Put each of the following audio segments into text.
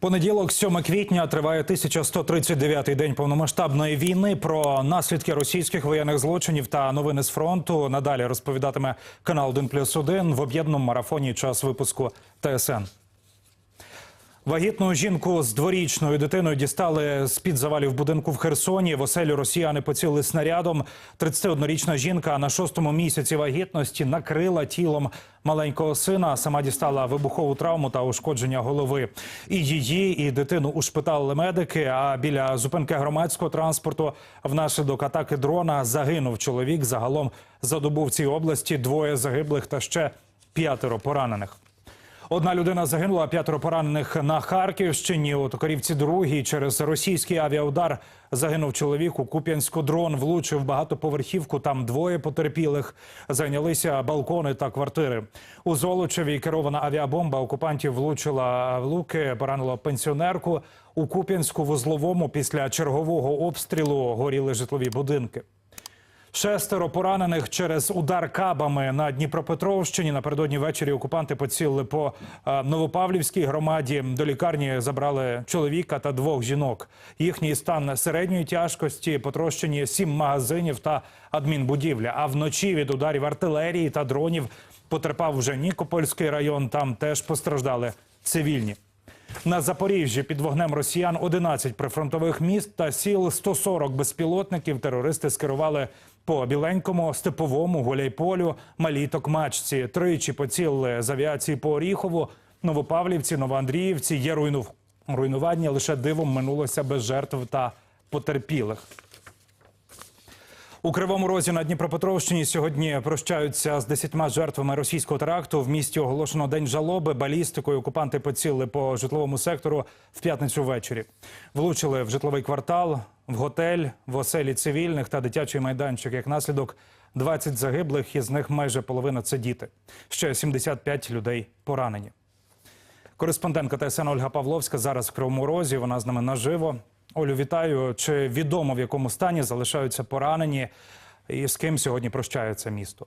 Понеділок, 7 квітня, триває 1139-й день повномасштабної війни. Про наслідки російських воєнних злочинів та новини з фронту надалі розповідатиме канал 1+,1 плюс 1 в об'єднаному марафоні час випуску ТСН. Вагітну жінку з дворічною дитиною дістали з під завалів будинку в Херсоні. В оселю росіяни поцілили снарядом. 31-річна жінка на шостому місяці вагітності накрила тілом маленького сина. Сама дістала вибухову травму та ушкодження голови. І її, і дитину ушпиталили медики. А біля зупинки громадського транспорту внаслідок атаки дрона загинув чоловік. Загалом за добу в цій області двоє загиблих та ще п'ятеро поранених. Одна людина загинула, п'ятеро поранених на Харківщині. У Токарівці другій через російський авіаудар загинув чоловік. У Куп'янську дрон влучив багатоповерхівку. Там двоє потерпілих. Зайнялися балкони та квартири. У Золочеві керована авіабомба окупантів влучила в луки, поранила пенсіонерку. У Куп'янську вузловому після чергового обстрілу горіли житлові будинки. Шестеро поранених через удар кабами на Дніпропетровщині. Напередодні ввечері окупанти поцілили по е, Новопавлівській громаді. До лікарні забрали чоловіка та двох жінок. Їхній стан середньої тяжкості, потрощені сім магазинів та адмінбудівля. А вночі від ударів артилерії та дронів потерпав вже Нікопольський район. Там теж постраждали цивільні. На Запоріжжі під вогнем росіян 11 прифронтових міст та сіл 140 безпілотників. Терористи скерували по Біленькому, Степовому, Гуляйполю, Малій Токмачці. Тричі поцілили з авіації по Оріхову, Новопавлівці, Новоандріївці. Є руйну... руйнування. Лише дивом минулося без жертв та потерпілих. У Кривому Розі на Дніпропетровщині сьогодні прощаються з десятьма жертвами російського теракту. В місті оголошено день жалоби. Балістикою окупанти поцілили по житловому сектору в п'ятницю ввечері. Влучили в житловий квартал, в готель, в оселі цивільних та дитячий майданчик. Як наслідок, 20 загиблих, із них майже половина це діти. Ще 75 людей поранені. Кореспондентка ТСН Ольга Павловська зараз в Кривому Розі. Вона з нами наживо. Олю, вітаю. Чи відомо в якому стані залишаються поранені і з ким сьогодні прощається місто?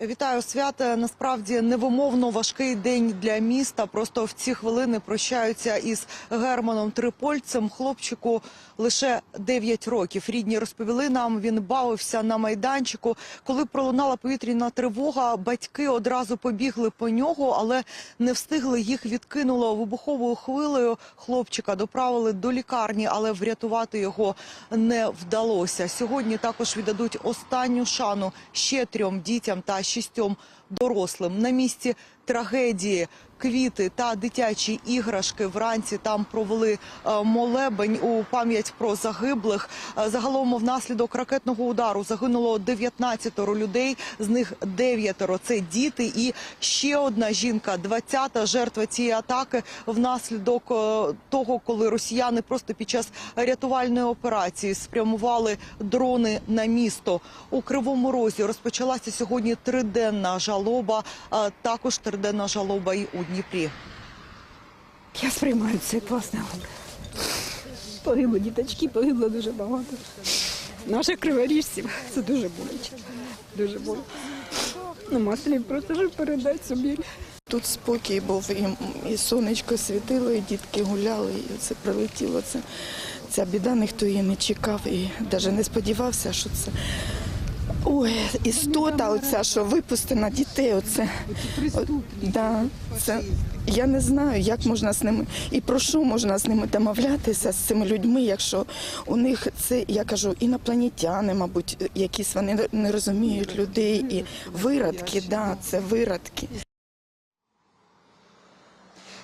Вітаю свята. Насправді невимовно важкий день для міста. Просто в ці хвилини прощаються із Германом Трипольцем. Хлопчику лише 9 років. Рідні розповіли нам. Він бавився на майданчику. Коли пролунала повітряна тривога, батьки одразу побігли по нього, але не встигли. Їх відкинуло вибуховою хвилею. Хлопчика доправили до лікарні, але врятувати його не вдалося. Сьогодні також віддадуть останню шану ще трьом дітям та шістьом дорослим на місці трагедії. Квіти та дитячі іграшки вранці там провели е, молебень у пам'ять про загиблих. Е, Загалом внаслідок ракетного удару загинуло 19 людей, з них 9 – це діти, і ще одна жінка, 20-та жертва цієї атаки внаслідок е, того, коли росіяни просто під час рятувальної операції спрямували дрони на місто. У Кривому Розі розпочалася сьогодні триденна жалоба, також триденна жалоба і у Дніпрі. Я сприймаю це як власне горе. Погибли діточки, погибло дуже багато. Наших криворіжців це дуже боляче. Дуже боляче. Нема слів, просто ж передати собі. Тут спокій був, і, і сонечко світило, і дітки гуляли, і це прилетіло. Це, ця біда, ніхто її не чекав і навіть не сподівався, що це. Ой, істота, оця, що випустена дітей, оце. О, да, це, я не знаю, як можна з ними і про що можна з ними домовлятися з цими людьми, якщо у них це, я кажу, інопланетяни, мабуть, якісь вони не розуміють людей і виродки, да, це виродки.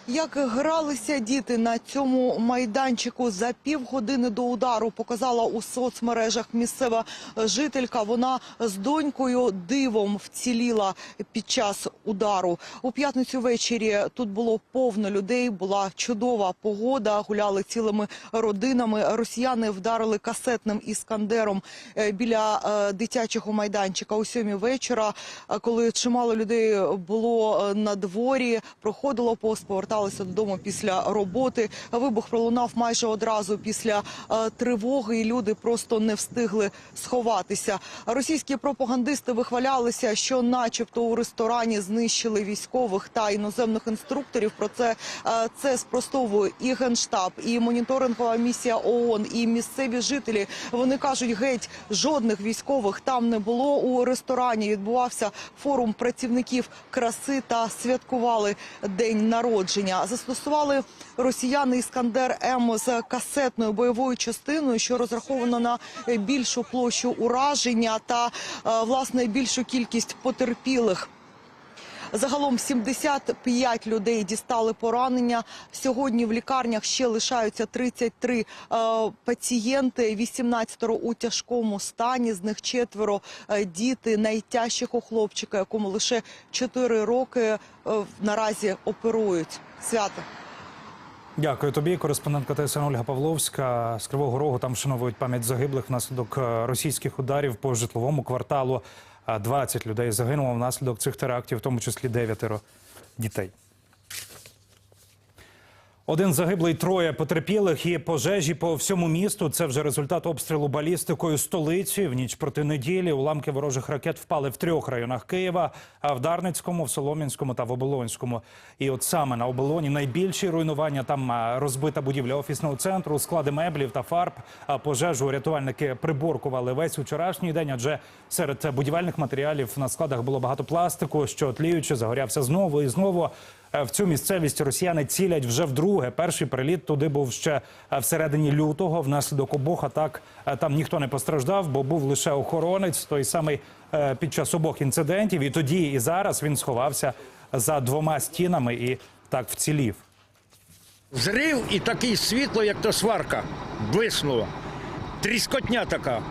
Як гралися діти на цьому майданчику за півгодини до удару, показала у соцмережах місцева жителька. Вона з донькою дивом вціліла під час удару. У п'ятницю ввечері тут було повно людей. Була чудова погода. Гуляли цілими родинами. Росіяни вдарили касетним іскандером е, біля е, дитячого майданчика у сьомій вечора, е, коли чимало людей було на дворі, проходило повз, поверталося поверталися додому після роботи. Вибух пролунав майже одразу після е, тривоги, і люди просто не встигли сховатися. Російські пропагандисти вихвалялися, що, начебто, у ресторані знищили військових та іноземних інструкторів. Про це е, це спростовує і генштаб, і моніторингова місія ООН, і місцеві жителі. Вони кажуть, геть жодних військових там не було. У ресторані відбувався форум працівників краси та святкували день народження. Застосували росіяни іскандер М з касетною бойовою частиною, що розраховано на більшу площу ураження та е, власне більшу кількість потерпілих. Загалом 75 людей дістали поранення. Сьогодні в лікарнях ще лишаються 33 е, пацієнти, 18 у тяжкому стані. З них четверо е, діти найтяжчого хлопчика, якому лише 4 роки е, наразі оперують. Свято. Дякую тобі. Кореспондентка ТСН Ольга Павловська з Кривого Рогу. Там вшановують пам'ять загиблих внаслідок російських ударів по житловому кварталу. А 20 людей загинуло внаслідок цих терактів, в тому числі дев'ятеро дітей. Один загиблий, троє потерпілих і пожежі по всьому місту. Це вже результат обстрілу балістикою столиці. В ніч проти неділі уламки ворожих ракет впали в трьох районах Києва: а в Дарницькому, в Солом'янському та в Оболонському. І от саме на оболоні найбільші руйнування. Там розбита будівля офісного центру, склади меблів та фарб. А пожежу рятувальники приборкували весь вчорашній день. Адже серед будівельних матеріалів на складах було багато пластику, що тліючи, загорявся знову і знову. Е, В цю місцевість росіяни цілять вже вдруге. Перший приліт туди був ще е, всередині лютого. Внаслідок обох атак е, там ніхто не постраждав, бо був лише охоронець, той самий під час обох інцидентів. І тоді, і зараз він сховався за двома стінами і так вцілів. Зрив і такий світло, як то сварка, блиснуло. Тріскотня така.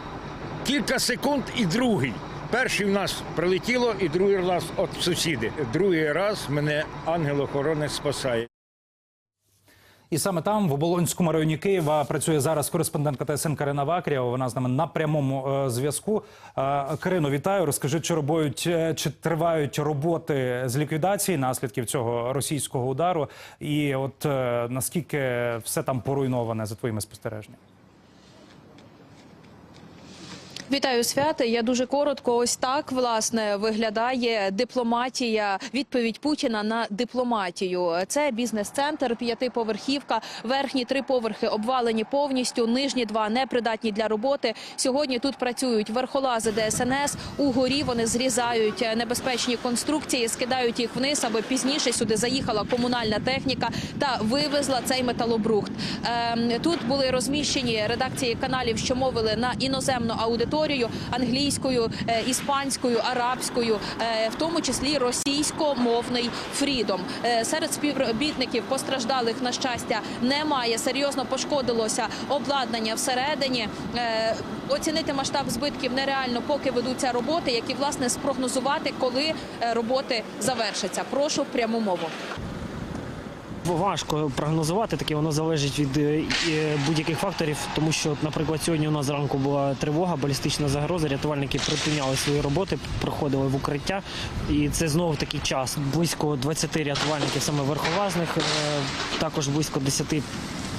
Кілька секунд і другий. Перший в нас прилетіло, і другий раз от сусіди. Другий раз мене ангел-охоронець спасає. І саме там, в Оболонському районі Києва, працює зараз кореспондентка ТСН Карина Вакрієва. Вона з нами на прямому е, зв'язку. Е, Карино, вітаю. Розкажи, чи робують, е, чи тривають роботи з ліквідації наслідків цього російського удару, і от наскільки все там поруйноване за твоїми спостереженнями? Вітаю свята. Я дуже коротко. Ось так власне виглядає дипломатія. Відповідь Путіна на дипломатію. Це бізнес-центр, п'ятиповерхівка. Верхні три поверхи обвалені повністю. Нижні два непридатні для роботи. Сьогодні тут працюють верхолази ДСНС. Угорі вони зрізають небезпечні конструкції, скидають їх вниз, аби пізніше сюди заїхала комунальна техніка та вивезла цей металобрухт. Ем, Тут були розміщені редакції каналів, що мовили на іноземну аудиторію англійською, е, іспанською, арабською, е, в тому числі російськомовний фрідом. Е, Серед співробітників постраждалих на щастя немає. Серйозно пошкодилося обладнання всередині. Оцінити масштаб збитків нереально, поки ведуться роботи, які власне спрогнозувати, коли роботи завершаться. Прошу пряму мову. Важко прогнозувати, таке воно залежить від е, е, будь-яких факторів, тому що, наприклад, сьогодні у нас зранку була тривога, балістична загроза. Рятувальники припиняли свої роботи, проходили в укриття, і це знову такий час. Близько 20 рятувальників, саме верхолазних, е, також близько 10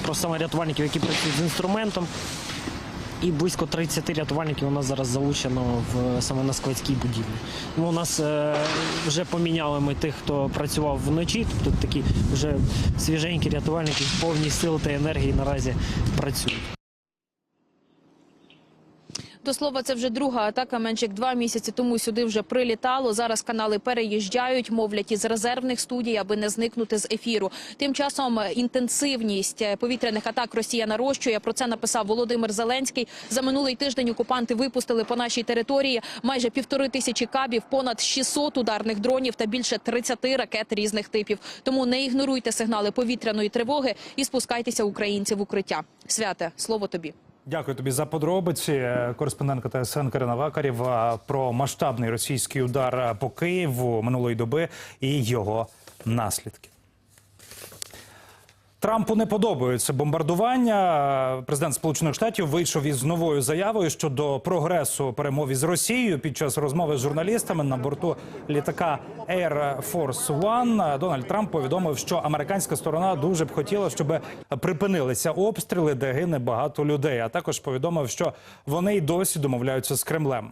просто рятувальників, які працюють з інструментом. І близько 30 рятувальників у нас зараз залучено в саме на складській будівлі. Ну, у нас е, вже поміняли ми тих, хто працював вночі. Тобто такі вже свіженькі рятувальники, повні сили та енергії наразі працюють. До слова, це вже друга атака. Менше як два місяці тому сюди вже прилітало. Зараз канали переїжджають, мовлять із резервних студій, аби не зникнути з ефіру. Тим часом е, інтенсивність е, повітряних атак Росія нарощує. Про це написав Володимир Зеленський. За минулий тиждень окупанти випустили по нашій території майже півтори тисячі кабів, понад 600 ударних дронів та більше 30 ракет різних типів. Тому не ігноруйте сигнали повітряної тривоги і спускайтеся українці в укриття. Святе слово тобі. Дякую тобі за подробиці. Кореспондентка ТСН Карина Вакарєва про масштабний російський удар по Києву минулої доби і його наслідки. Трампу не подобаються бомбардування. Президент Сполучених Штатів вийшов із новою заявою щодо прогресу перемов із Росією під час розмови з журналістами на борту літака Air Force One. Дональд Трамп повідомив, що американська сторона дуже б хотіла, щоб припинилися обстріли, де гине багато людей. А також повідомив, що вони й досі домовляються з Кремлем.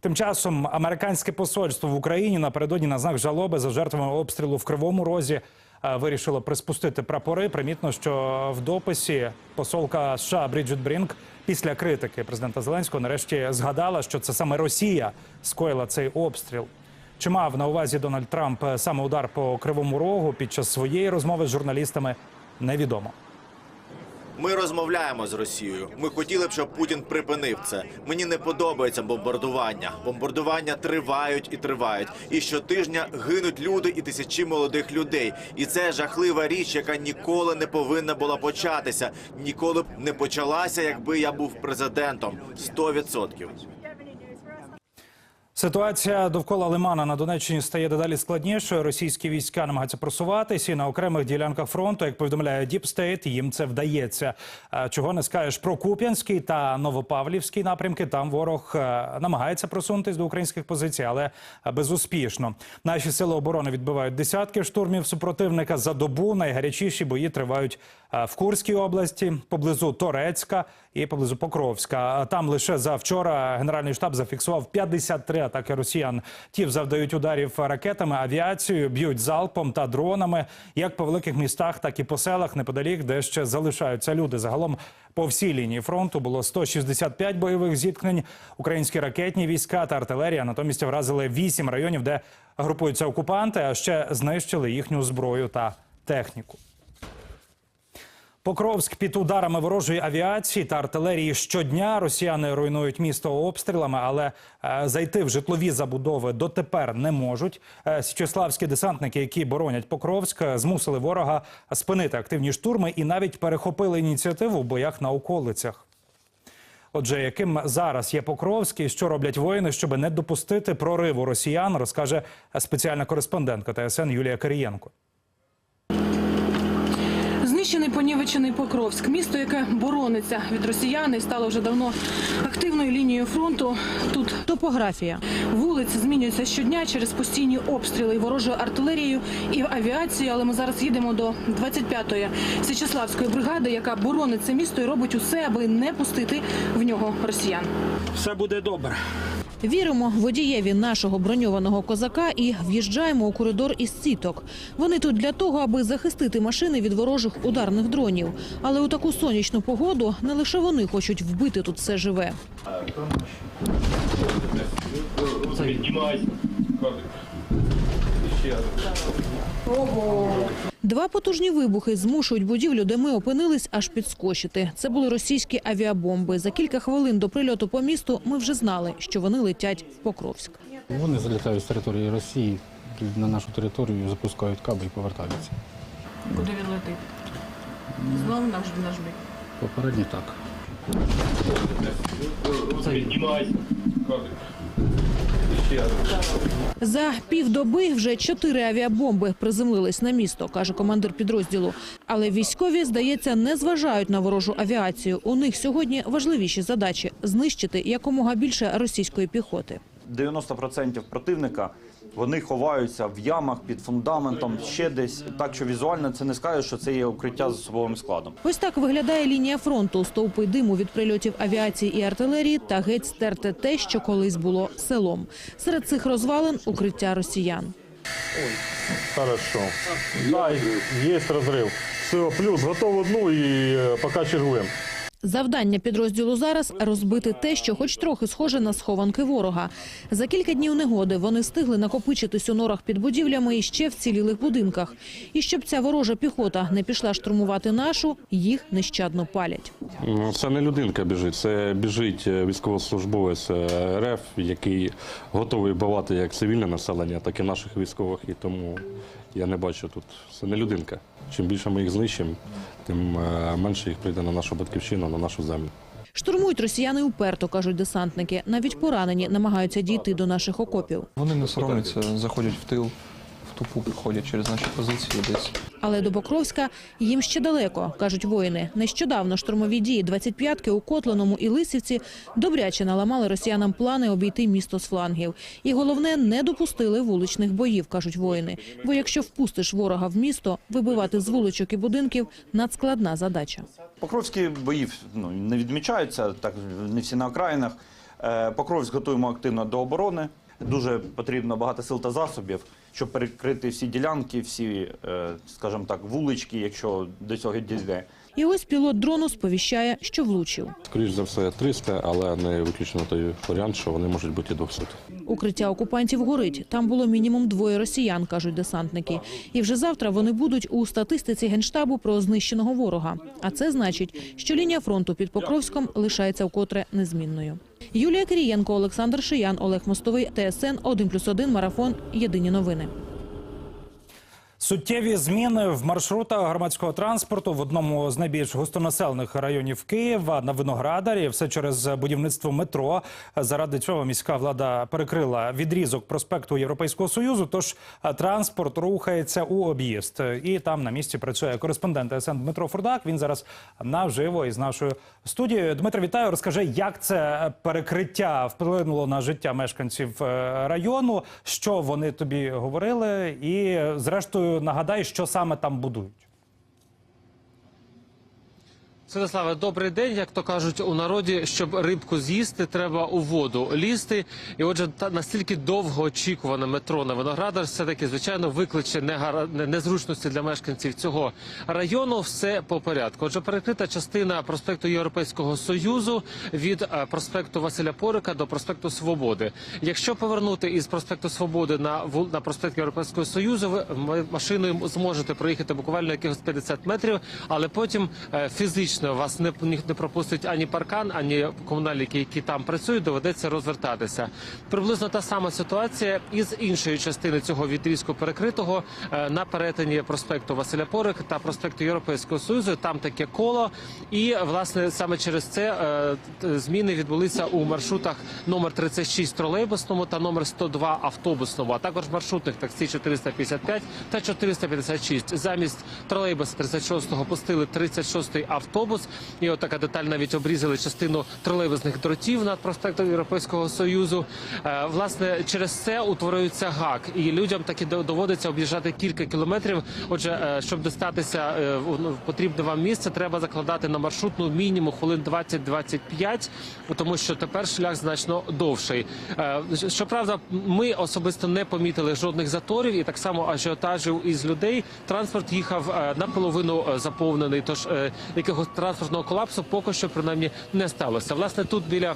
Тим часом американське посольство в Україні напередодні на знак жалоби за жертвами обстрілу в Кривому Розі е, вирішило приспустити прапори. Примітно, що в дописі посолка США Бріджит Брінк після критики президента Зеленського нарешті згадала, що це саме Росія скоїла цей обстріл. Чи мав на увазі Дональд Трамп саме удар по кривому рогу під час своєї розмови з журналістами? Невідомо. Ми розмовляємо з Росією. Ми хотіли б, щоб Путін припинив це. Мені не подобається бомбардування. Бомбардування тривають і тривають. І щотижня гинуть люди і тисячі молодих людей. І це жахлива річ, яка ніколи не повинна була початися. Ніколи б не почалася, якби я був президентом. Сто відсотків. Ситуація довкола Лимана на Донеччині стає дедалі складнішою. Російські війська намагаються просуватися і на окремих ділянках фронту, як повідомляє Діпстейт, їм це вдається. Чого не скажеш про Куп'янський та Новопавлівський напрямки? Там ворог е, намагається просунутись до українських позицій, але безуспішно. Наші сили оборони відбивають десятки штурмів супротивника за добу. Найгарячіші бої тривають в Курській області, поблизу Торецька і поблизу Покровська. А Там лише за вчора Генеральний штаб зафіксував 53 атаки росіян. Ті завдають ударів ракетами, авіацією, б'ють залпом та дронами, як по великих містах, так і по селах неподалік, де ще залишаються люди. Загалом по всій лінії фронту було 165 бойових зіткнень. Українські ракетні війська та артилерія натомість вразили 8 районів, де групуються окупанти, а ще знищили їхню зброю та техніку. Покровськ під ударами ворожої авіації та артилерії щодня. Росіяни руйнують місто обстрілами, але е, зайти в житлові забудови дотепер не можуть. Е, Січеславські десантники, які боронять Покровськ, е, змусили ворога спинити активні штурми і навіть перехопили ініціативу в боях на околицях. Отже, яким зараз є Покровський, що роблять воїни, щоб не допустити прориву росіян, розкаже спеціальна кореспондентка ТСН Юлія Карієнко. Знищений понівечений Покровськ, місто, яке борониться від росіян і стало вже давно активною лінією фронту. Тут Топографія. вулиці змінюються щодня через постійні обстріли ворожою артилерією і авіацією. Але ми зараз їдемо до 25-ї Січеславської бригади, яка боронить це місто і робить усе, аби не пустити в нього росіян. Все буде добре. Віримо водієві нашого броньованого козака і в'їжджаємо у коридор із сіток. Вони тут для того, аби захистити машини від ворожих ударних дронів. Але у таку сонячну погоду не лише вони хочуть вбити тут все живе. Два потужні вибухи змушують будівлю, де ми опинились, аж підскочити. Це були російські авіабомби. За кілька хвилин до прильоту по місту ми вже знали, що вони летять в Покровськ. Вони залітають з території Росії на нашу територію, запускають каби і повертаються. Куди він летить? Знову наш наш бік. Попередньо так. За півдоби вже чотири авіабомби приземлились на місто, каже командир підрозділу. Але військові, здається, не зважають на ворожу авіацію. У них сьогодні важливіші задачі знищити якомога більше російської піхоти. 90% противника вони ховаються в ямах під фундаментом, ще десь. Так що візуально це не скаже, що це є укриття з особовим складом. Ось так виглядає лінія фронту. Стовпи диму від прильотів авіації і артилерії та геть стерте те, що колись було селом. Серед цих розвалин укриття росіян. Хорошо. Да, есть разрыв. Все, плюс, готов одну и э, пока чергуем. Завдання підрозділу зараз розбити те, що хоч трохи схоже на схованки ворога. За кілька днів негоди вони встигли накопичитись у норах під будівлями і ще в цілілих будинках. І щоб ця ворожа піхота не пішла штурмувати нашу, їх нещадно палять. Ну, Це не людинка біжить, це біжить е, військовослужбовець е, РФ, який готовий бивати як цивільне населення, так і наших військових. І тому я не бачу тут. Це не людинка. Чим більше ми їх знищимо, тим е, менше їх прийде на нашу батьківщину, на нашу землю. Штурмують росіяни уперто, кажуть десантники. Навіть поранені намагаються дійти до наших окопів. Вони не соромляться, заходять в тил, тупу приходять через наші позиції десь. Але до Покровська їм ще далеко, кажуть воїни. Нещодавно штурмові дії 25-ки у Котланому і Лисівці добряче наламали росіянам плани обійти місто з флангів. І головне, не допустили вуличних боїв, кажуть воїни. Бо якщо впустиш ворога в місто, вибивати з вуличок і будинків надскладна задача. Покровські бої ну, не відмічаються, так не всі на окраїнах. Е, Покровськ готуємо активно до оборони. Дуже потрібно багато сил та засобів, щоб перекрити всі ділянки, всі, е, скажімо так, вулички, якщо до цього дійде. І ось пілот дрону сповіщає, що влучив. Скоріш за все 300, але не виключено той варіант, що вони можуть бути і 200. Укриття окупантів горить. Там було мінімум двоє росіян, кажуть десантники. І вже завтра вони будуть у статистиці генштабу про знищеного ворога. А це значить, що лінія фронту під Покровськом лишається вкотре незмінною. Юлія Кирієнко, Олександр Шиян, Олег Мостовий, ТСН 1+,1, Марафон. Єдині новини. Суттєві зміни в маршрутах громадського транспорту в одному з найбільш густонаселених районів Києва на Виноградарі. Все через будівництво метро. Заради цього міська влада перекрила відрізок проспекту Європейського союзу. Тож транспорт рухається у об'їзд. І там на місці працює кореспондент СН Дмитро Фурдак. Він зараз наживо із нашою студією. Дмитро, вітаю. Розкажи, як це перекриття вплинуло на життя мешканців е, району. Що вони тобі говорили, і зрештою нагадай, що саме там будують. Святославе, добрий день. Як то кажуть у народі, щоб рибку з'їсти, треба у воду лізти. І отже, та настільки довго очікуване метро на Виноградар все таки звичайно викличе негара- незручності для мешканців цього району. Все по порядку. Отже, перекрита частина проспекту Європейського союзу від е, проспекту Василя Порика до проспекту Свободи. Якщо повернути із проспекту Свободи на вул- проспект Європейського союзу, ви машиною зможете проїхати буквально якихось 50 метрів, але потім е, фізично вас не, не пропустить ані паркан, ані комунальники, які там працюють, доведеться розвертатися. Приблизно та сама ситуація із іншої частини цього відрізку перекритого е, на перетині проспекту Василя Порик та проспекту Європейського союзу. Там таке коло, і власне саме через це е, зміни відбулися у маршрутах номер 36 тролейбусному та номер 102 автобусному, а також маршрутних таксі 455 та 456. Замість тролейбуса 36-го пустили 36-й автобус. І от така деталь навіть обрізали частину тролейбусних дротів над проспектом Європейського союзу. Е, Власне, через це утворюється гак, і людям таки доводиться об'їжджати кілька кілометрів. Отже, е, щоб дістатися е, в ну, потрібне вам місце, треба закладати на маршрутну мінімум хвилин 20-25, тому що тепер шлях значно довший. Щоправда, ми особисто не помітили жодних заторів і так само ажіотажів із людей. Транспорт їхав наполовину заповнений, тож якогось транспортного колапсу поки що принаймні не сталося. Власне, тут біля.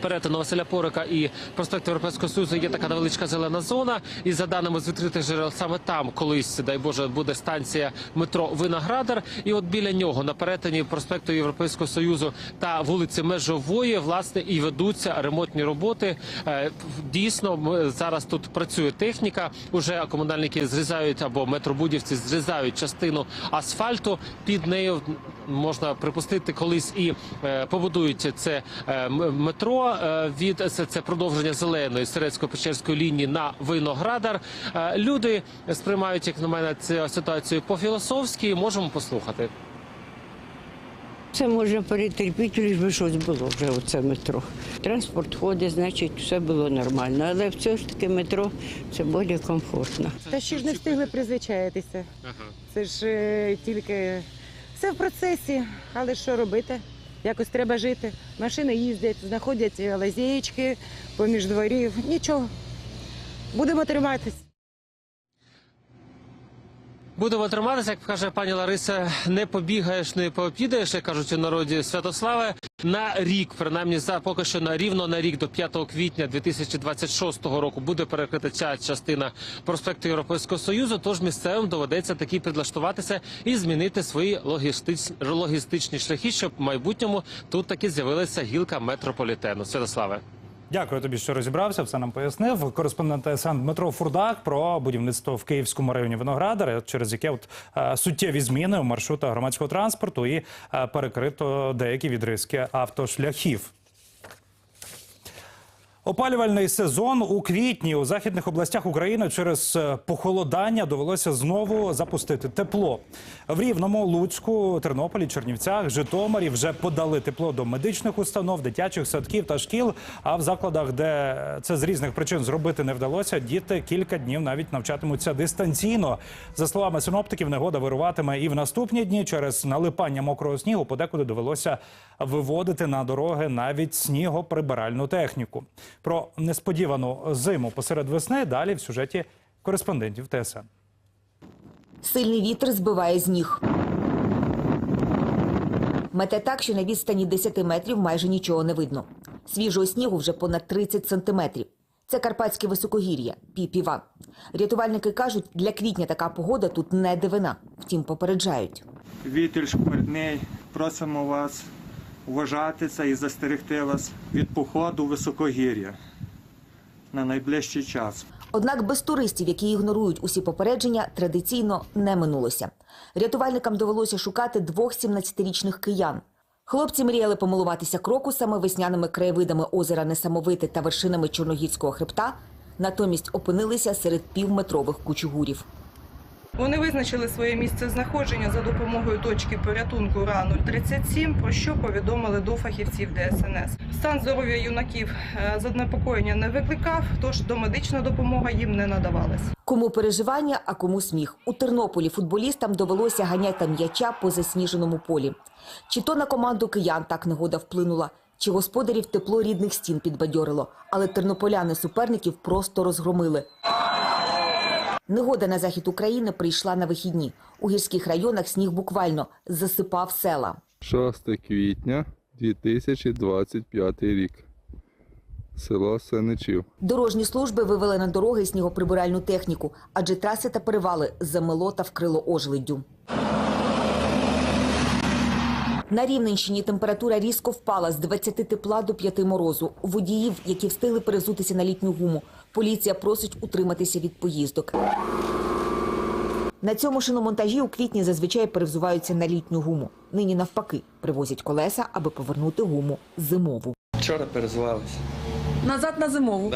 Перетину Василя Порика і проспекту Європейського Союзу є така невеличка зелена зона. І за даними з відкритих джерел, саме там колись, дай Боже, буде станція метро Виноградар. І от біля нього на перетині проспекту Європейського Союзу та вулиці Межової, власне, і ведуться ремонтні роботи. Е, Дійсно, зараз тут працює техніка. Уже комунальники зрізають або метробудівці зрізають частину асфальту. Під нею можна припустити, колись і е, побудують це е, метро е, від це, це продовження зеленої Серецько-Печерської лінії на Виноградар. Люди сприймають, як на мене, цю ситуацію по-філософськи. Можемо послухати. Це можна перетерпіти, лиш би щось було вже оце метро. Транспорт ходить, значить, все було нормально. Але все ж таки метро це більш комфортно. Та ще ж не встигли призвичаїтися. Це ж тільки все в процесі, але що робити? Якось треба жити. Машини їздять, знаходять лазєчки поміж дворів. Нічого. Будемо триматись. Будемо триматися, як каже пані Лариса, не побігаєш, не пообідаєш, як кажуть у народі Святославе. На рік, принаймні за поки що на рівно на рік до 5 квітня 2026 року буде перекрита ця частина проспекту Європейського Союзу. Тож місцевим доведеться таки підлаштуватися і змінити свої логістич... логістичні шляхи, щоб в майбутньому тут таки з'явилася гілка метрополітену. Святославе. Дякую тобі, що розібрався. Все нам пояснив. Кореспондент СН Дмитро Фурдак про будівництво в Київському районі винограда, через яке от е, суттєві зміни у маршрутах громадського транспорту і е, перекрито деякі відризки автошляхів. Опалювальний сезон у квітні у західних областях України через е, похолодання довелося знову запустити тепло. В Рівному, Луцьку, Тернополі, Чернівцях, Житомирі вже подали тепло до медичних установ, дитячих садків та шкіл. А в закладах, де це з різних причин зробити не вдалося, діти кілька днів навіть навчатимуться дистанційно. За словами синоптиків, негода вируватиме і в наступні дні через налипання мокрого снігу. Подекуди довелося виводити на дороги навіть снігоприбиральну техніку. Про несподівану зиму посеред весни далі в сюжеті кореспондентів ТСН. Сильний вітер збиває з ніг. Мете так, що на відстані 10 метрів майже нічого не видно. Свіжого снігу вже понад 30 сантиметрів. Це карпатське високогір'я, піпіва. Рятувальники кажуть, для квітня така погода тут не дивина. Втім, попереджають. Вітер шкварний. Просимо вас вважати і застерегти вас від походу високогір'я на найближчий час. Однак без туристів, які ігнорують усі попередження, традиційно не минулося. Рятувальникам довелося шукати двох 17-річних киян. Хлопці мріяли помилуватися крокусами, весняними краєвидами озера Несамовите та вершинами Чорногірського хребта, натомість опинилися серед півметрових кучугурів. Вони визначили своє місце знаходження за допомогою точки порятунку РА-037, про що повідомили до фахівців ДСНС. Стан здоров'я юнаків е, занепокоєння не викликав, тож домедична допомога їм не надавалась. Кому переживання, а кому сміх. У Тернополі футболістам довелося ганяти м'яча по засніженому полі. Чи то на команду киян так негода вплинула, чи господарів тепло рідних стін підбадьорило, але тернополяни суперників просто розгромили. Негода на захід України прийшла на вихідні. У гірських районах сніг буквально засипав села. 6 квітня 2025 рік. Село Сенечів. Дорожні служби вивели на дороги снігоприбиральну техніку, адже траси та перевали замело та вкрило ожеледдю. На Рівненщині температура різко впала з 20 тепла до 5 морозу. Водіїв, які встигли перезутися на літню гуму, поліція просить утриматися від поїздок. На цьому шиномонтажі у квітні зазвичай перевзуваються на літню гуму. Нині навпаки привозять колеса, аби повернути гуму зимову. Вчора перезвалися. Назад на зимову.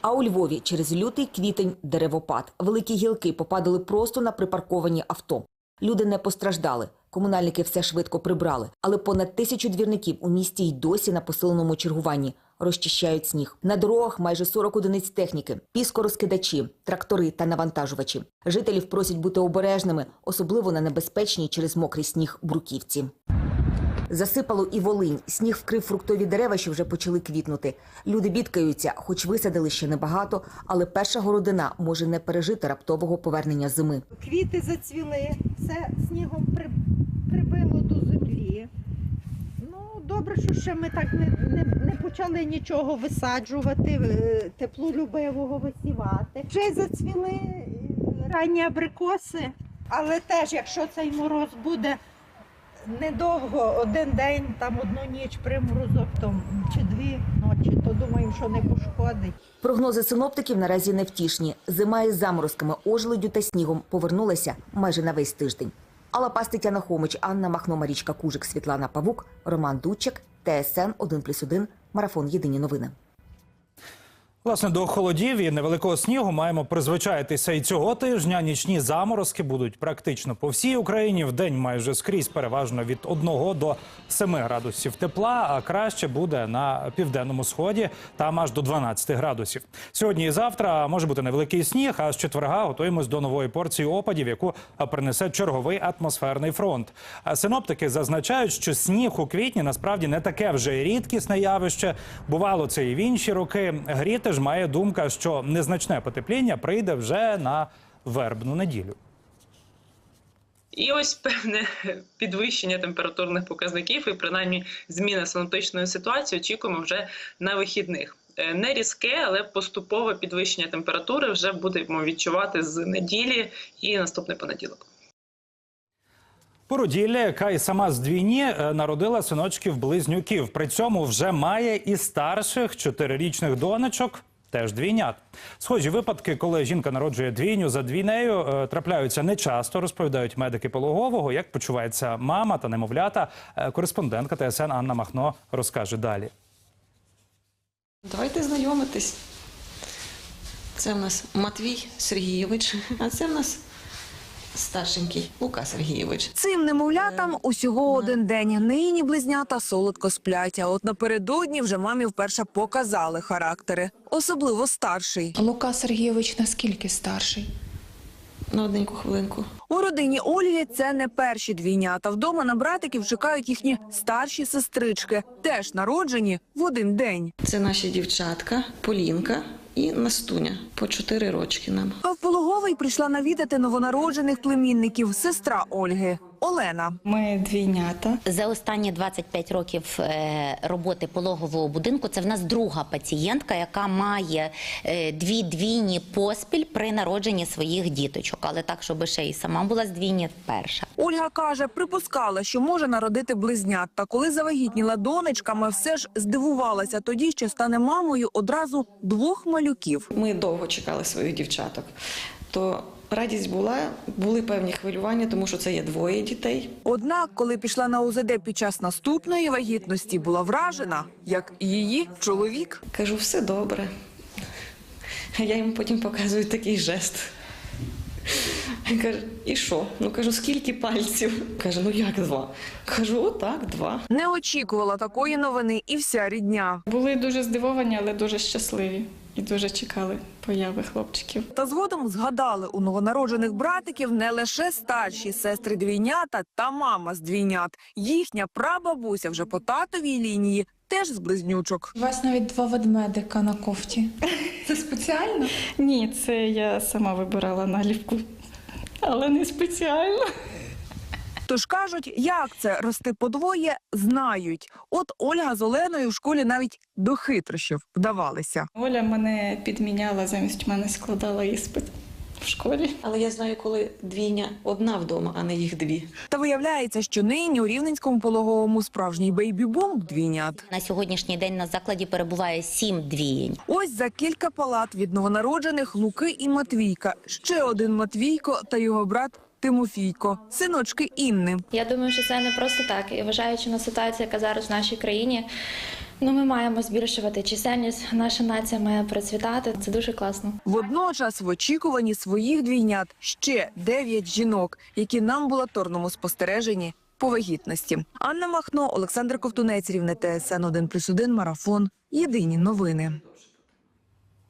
А у Львові через лютий квітень деревопад. Великі гілки попадали просто на припарковані авто. Люди не постраждали. Комунальники все швидко прибрали. Але понад тисячу двірників у місті й досі на посиленому чергуванні розчищають сніг. На дорогах майже 40 одиниць техніки, піскорозкидачі, трактори та навантажувачі. Жителів просять бути обережними, особливо на небезпечній через мокрий сніг бруківці. Засипало і Волинь. Сніг вкрив фруктові дерева, що вже почали квітнути. Люди бідкаються, хоч висадили ще небагато, але перша городина може не пережити раптового повернення зими. Квіти зацвіли, все снігом при, прибило до добре, що ще ми так не, не, не почали нічого висаджувати, е, теплолюбивого висівати. Вже зацвіли е, ранні абрикоси, але теж, якщо цей мороз буде недовго, один день, там одну ніч приморозок, то чи дві ночі, то думаємо, що не пошкодить. Прогнози синоптиків наразі невтішні. Зима із заморозками, ожеледю та снігом повернулася майже на весь тиждень. Алла Пас, Тетяна Хомич, Анна Махно, Марічка Кужик, Світлана Павук, Роман Дудчик, ТСН 1+,1, Марафон Єдині новини. Власне, до холодів і невеликого снігу маємо призвичаїтися і цього тижня. Нічні заморозки будуть практично по всій Україні. В день майже скрізь переважно від 1 до 7 градусів тепла, а краще буде на південному сході там аж до 12 градусів. Сьогодні і завтра може бути невеликий сніг. А з четверга готуємось до нової порції опадів, яку принесе черговий атмосферний фронт. Синоптики зазначають, що сніг у квітні насправді не таке вже рідкісне явище. Бувало це і в інші роки. Гріти ж має думка, що незначне потепління прийде вже на вербну неділю. І ось певне підвищення температурних показників і принаймні зміна синоптичної ситуації очікуємо вже на вихідних. Е, Не різке, але поступове підвищення температури вже будемо відчувати з неділі і наступний понеділок. Породілля, яка і сама з двійні е, народила синочків близнюків. При цьому вже має і старших чотирирічних донечок. Теж двійнят. Схожі випадки, коли жінка народжує двійню за двійнею, е, трапляються нечасто, розповідають медики пологового. Як почувається мама та немовлята. Е, Кореспондентка ТСН Анна Махно розкаже далі. Давайте знайомитись. Це в нас Матвій Сергійович, а це в нас старшенький Лука Сергійович. Цим немовлятам усього один день. Нині близнята солодко сплять. А от напередодні вже мамі вперше показали характери, особливо старший. Лука Сергійович наскільки старший? На одненьку хвилинку. У родині Ольги це не перші двійнята. Вдома на братиків чекають їхні старші сестрички, теж народжені в один день. Це наші дівчатка, Полінка і Настуня. По чотири рочки нам. А в пологовий прийшла навідати новонароджених племінників сестра Ольги Олена. Ми двійнята. За останні 25 років е, роботи пологового будинку це в нас друга пацієнтка, яка має е, дві двійні поспіль при народженні своїх діточок. Але так, щоб ще і сама була здвійні, перша. Ольга каже, припускала, що може народити близнят. Та коли завагітніла донечками, все ж здивувалася тоді, що стане мамою одразу двох малюків. Ми довго чекали своїх дівчаток. То радість була, були певні хвилювання, тому що це є двоє дітей. Однак, коли пішла на УЗД під час наступної вагітності, була вражена, як її чоловік. Кажу, все добре. Я йому потім показую такий жест. Він Каже, і що? Ну кажу, скільки пальців? Каже, ну як два? Кажу, отак, два. Не очікувала такої новини і вся рідня. Були дуже здивовані, але дуже щасливі і дуже чекали появи хлопчиків. Та згодом згадали у новонароджених братиків не лише старші сестри двійнята та мама з двійнят. Їхня прабабуся вже по татовій лінії теж з близнючок. У вас навіть два ведмедика на кофті. Це спеціально? Ні, це я сама вибирала наліпку, але не спеціально. Тож кажуть, як це рости подвоє, знають. От Ольга з Оленою в школі навіть до хитрощів вдавалися. Оля мене підміняла, замість мене складала іспит в школі. Але я знаю, коли двійня одна вдома, а не їх дві. Та виявляється, що нині у рівненському пологовому справжній бейбі-бум двійнят. На сьогоднішній день на закладі перебуває сім двієнь. Ось за кілька палат від новонароджених Луки і Матвійка. Ще один Матвійко та його брат Тимофійко, синочки Інни. Я думаю, що це не просто так. І вважаючи на ситуацію, яка зараз в нашій країні, ну ми маємо збільшувати чисельність. Наша нація має процвітати. Це дуже класно. Водночас в очікуванні своїх двійнят ще дев'ять жінок, які на амбулаторному спостереженні по вагітності. Анна Махно, Олександр Ковтунець, Рівне ТСН 1+,1, Марафон. Єдині новини.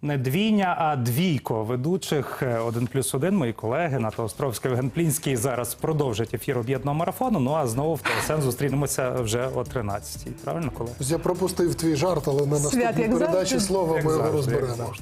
Не двійня, а двійко ведучих Е, один плюс один. Мої колеги Ната Островська Євген Плінський зараз продовжать ефір об'єднаного марафону. Ну а знову в ТСН зустрінемося вже о 13-й. Правильно, колеги? Я пропустив твій жарт, але на наступній передачі завжди. слова Як ми його завжди, розберемо.